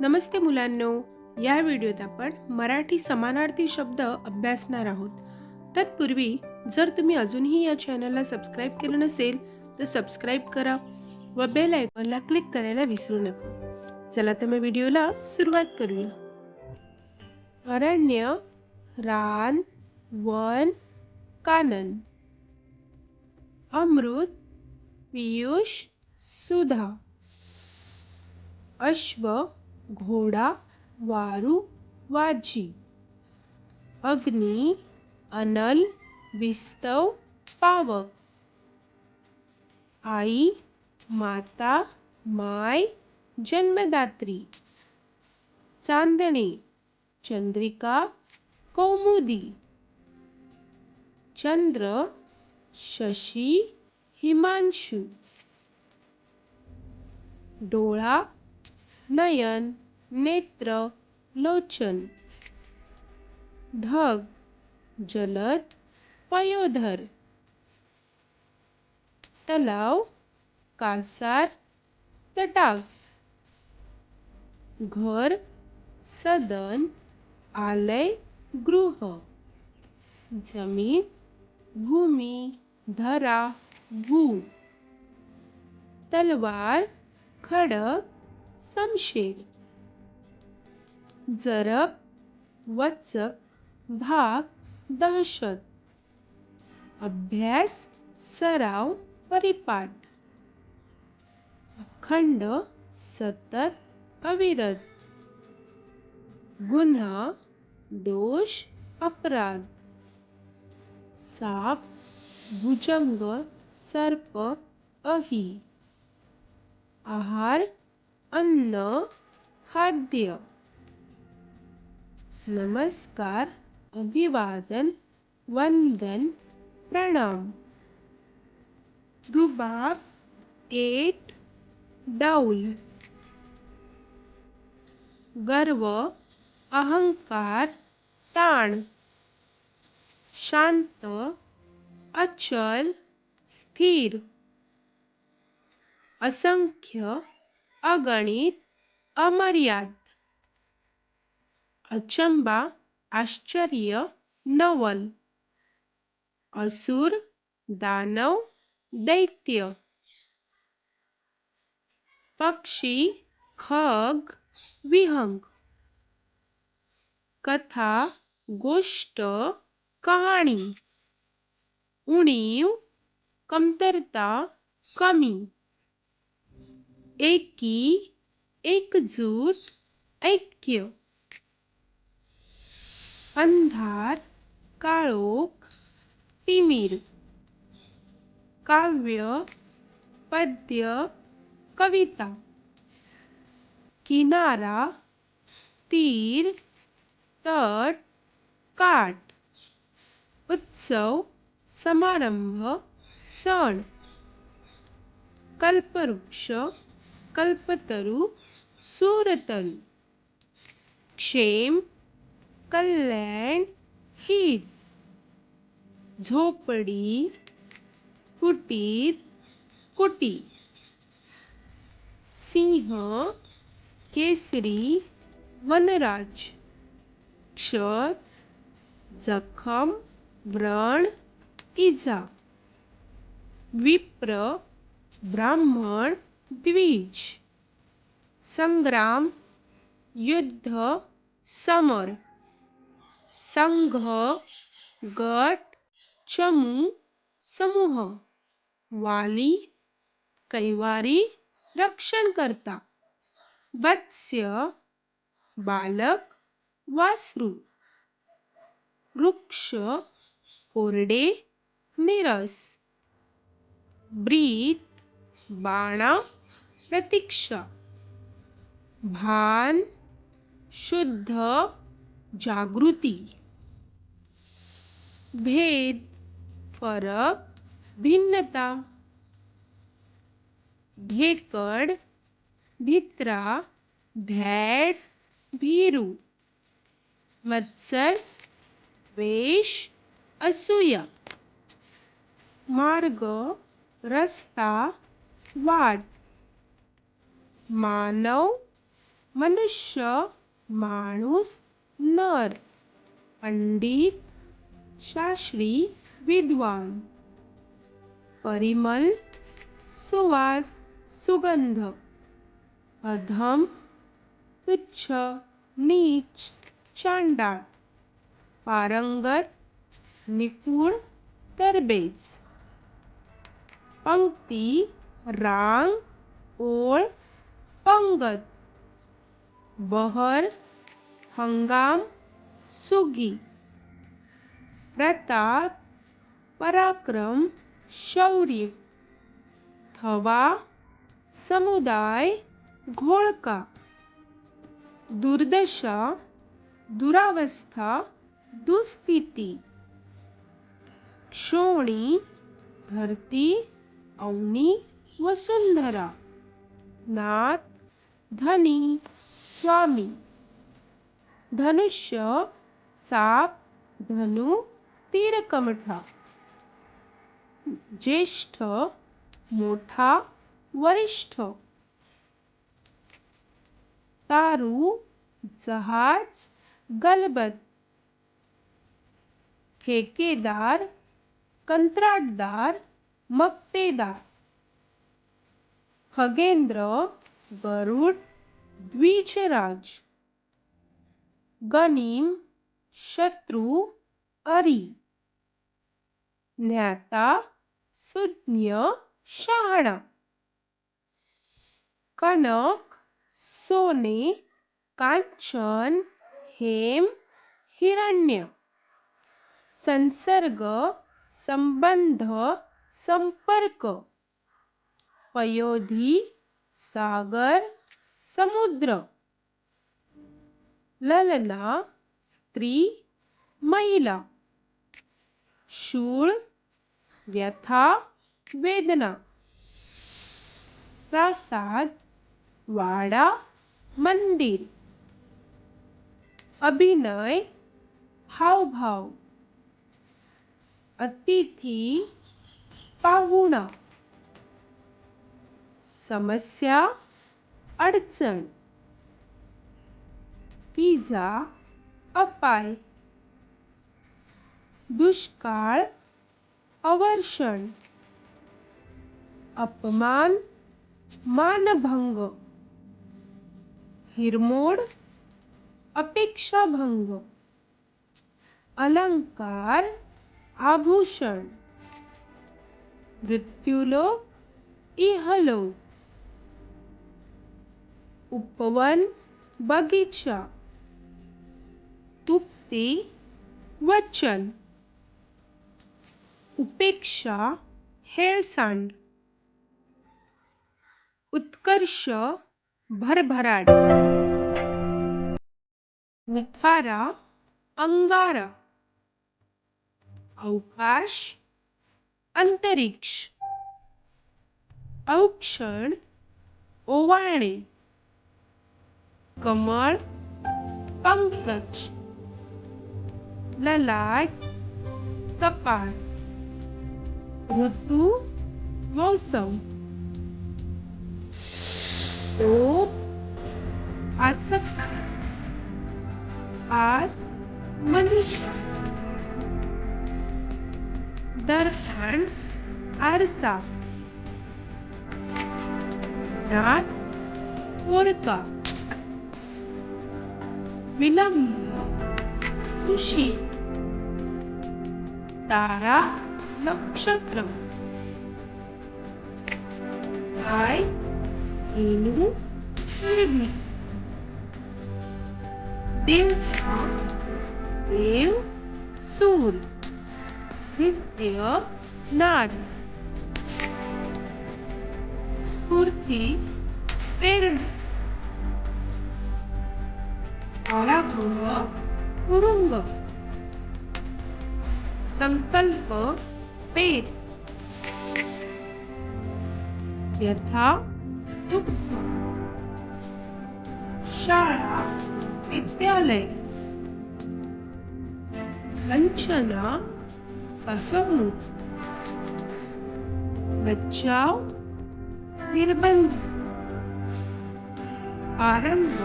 नमस्ते मुलांनो या व्हिडिओत आपण मराठी समानार्थी शब्द अभ्यासणार आहोत. तत्पूर्वी जर तुम्ही अजूनही या चॅनलला सबस्क्राईब केलं नसेल तर सबस्क्राईब करा व बेल आयकॉनला क्लिक करायला विसरू नका. चला तर मग व्हिडिओला सुरुवात करूया. अरण्य रान वन कानन. अमृत पियुष सुधा. अश्व घोडा, वारू, वाजी। अग्नी, अनल, विस्तव, पावक। आई, माता, माय, जन्मदात्री। चांदणे, चंद्रिका, कौमुदी। चंद्र, शशी, हिमांशु। डोळा नयन, नेत्र, लोचन, ढग, जलद, पयोधर, तलाव, कासार तटाक घर, सदन, आलय, गृह, ज़मीन, भूमि, धरा, भू, तलवार, खडक समशेर जरब वच भाग दहशत. अभ्यास सराव परिपाठ. अखंड सतत अविरत. गुन्हा दोष अपराध. साप भुजंग सर्प अही. आहार अन्न खाद्य। नमस्कार, अभिवादन, वंदन, प्रणाम। रुबाब, एट, डाउल। गर्व, अहंकार, ताण। शांत, अचल, स्थिर। असंख्य अगणित अमर्याद. अचंबा, आश्चर्य, नवल. असुर, दानव, दैत्य. पक्षी, खग, विहंग. कथा, गोष्ट, कहाणी. उणीव, कमतरता, कमी. एकी एकजूट ऐक्य अंधार काळोख तिमिर काव्य, पद्य, कविता। किनारा, तीर, तट, काट। उत्सव, समारंभ, सण। कल्पवृक्ष कल्पतरू सूरतल क्षेम, कल्याण हित झोपडी, कुटीर, कुटी। सिंह, केसरी, वनराज। क्षत जखम, व्रण, इजा। विप्र, ब्राह्मण द्विज। संग्राम, युद्ध, समर। संघ, गट, चमू, समूह। वाली, कैवारी रक्षण करता वत्स्य बालक, वासरू। वृक्ष, कोरडे, निरस। ब्रीत बाणा प्रतीक्षा। भान, शुद्ध, जागृति। भेद, फरक, भिन्नता। भेकड भित्रा भैड भीरू। मत्सर, वेश, असूया। मार्ग, रस्ता, वाट। मानव, मनुष्य, माणूस, नर, पंडित, शास्त्री, विद्वान। परिमल, सुवास, सुगंध। अधम, तुच्छ, नीच, चांडाळ। पारंगत निपुण, तरबेज। पंक्ती, रांग, ओळ पंगत बहर, हंगाम, सुगी, प्रताप, पराक्रम, शौर्य, थवा, समुदाय घोळका दुर्दशा, दुरावस्था, दुस्थिती, क्षोणी, धरती, अवनी, वसुंधरा, नाथ धनी, स्वामी। धनुष्य, साप, धनु तीरकमठा ज्येष्ठ, मोठा, वरिष्ठ। तारू, जहाज़ गलबत ठेकेदार, कंत्राटदार, मक्तेदार। खगेंद्र गरुड द्विजराज। गनीम शत्रु अरी। ज्ञाता सुज्ञ शहाणा। कनक सोने कांचन हेम हिरण्य। संसर्ग संबंध संपर्क। पयोधी सागर, समुद्र। ललना स्त्री, महिला। शूल, व्यथा, वेदना। प्रासाद, वाडा, मंदिर। अभिनय, हावभाव। अतिथि, पाहुणा। समस्या अडचण पिझा अपाय। दुष्काळ अवर्षण। अपमान मानभंग। हिरमोड अपेक्षाभंग। अलंकार आभूषण। मृत्यूलोक इहलोक। उपवन बगीचा तुप्ती वचन उपेक्षा हेळसांड उत्कर्ष भरभराट निखारा अंगारा अवकाश अंतरिक्ष औक्षण ओवाळणे. कमळ पंकज ललाट कपाळ ऋतू मौसम। ओप आसक्त आस मनुष्य। दर्पण आरसा। नाथ पोरका। विलंब खुशी तारा नक्षत्र। काय हेनू शिरडी देव देव सूर नृत्य नाच स्फूर्ती प्रेरणा। तुरुंग संकल्प पेत व्यथा शाळा विद्यालय। वंचना फसवणूक बचाव निर्बंध। आरंभ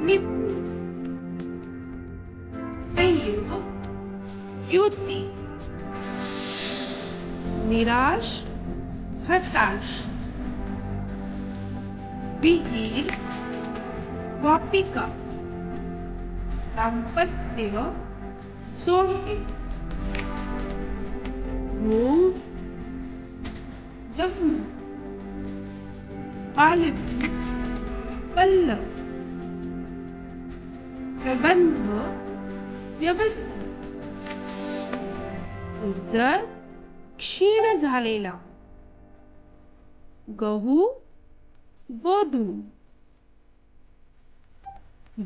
निपुण संयोग युती निराश हताश। विहीर वापिका। दाम्पत्य सोडके मूळ जखम। पालवी पल्लव। प्रबंध। व्यवस्था जर क्षीण झालेला गहू गोधूम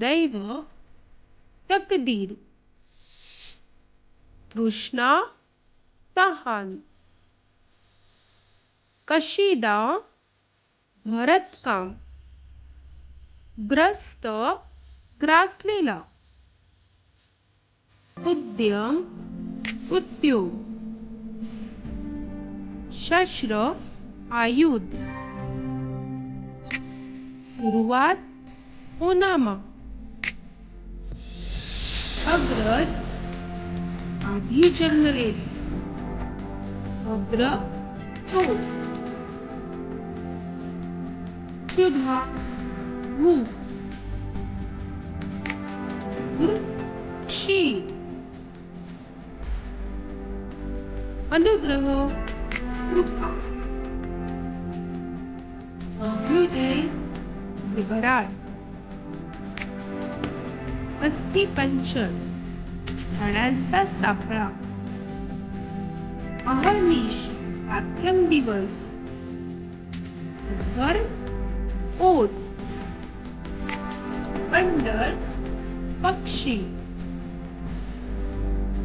दैव तकदीर तृष्णा तहान कशिदा भरतकाम ग्रस्त ग्रासलेला उद्यम उद्योग शस्त्र आयुध। सुरुवात ओनामा। अग्रज आधी जंगलेस अग्र तो सुधा भूक अनुग्रह विभराट अस्थि पंचर झाडांचा सापळा अहर्निश पाठ्यम दिवस घर ओट पंडत पक्षी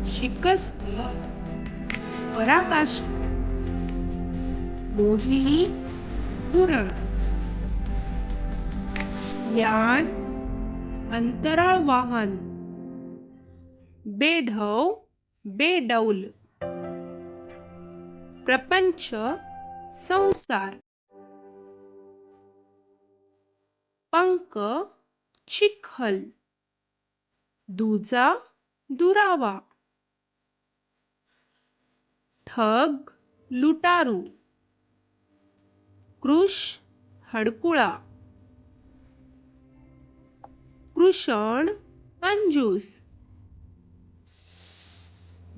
शिकस्त पराकाश मोहिनी पुरण यान अंतराळ वाहन बेढव बेडौल प्रपंच संसार पंक चिखल दुजा दुरावा ठग लुटारू. कृष हडकुळा. कृषण कंजूस.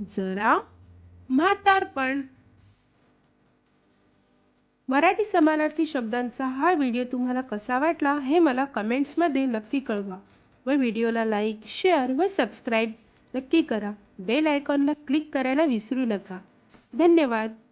जरा म्हातारपण. मराठी समानार्थी शब्दांचा हा व्हिडिओ तुम्हाला कसा वाटला हे मला कमेंट्समध्ये नक्की कळवा व व्हिडिओला लाईक शेअर व सबस्क्राईब नक्की करा. बेल आयकॉनला क्लिक करायला विसरू नका. धन्यवाद.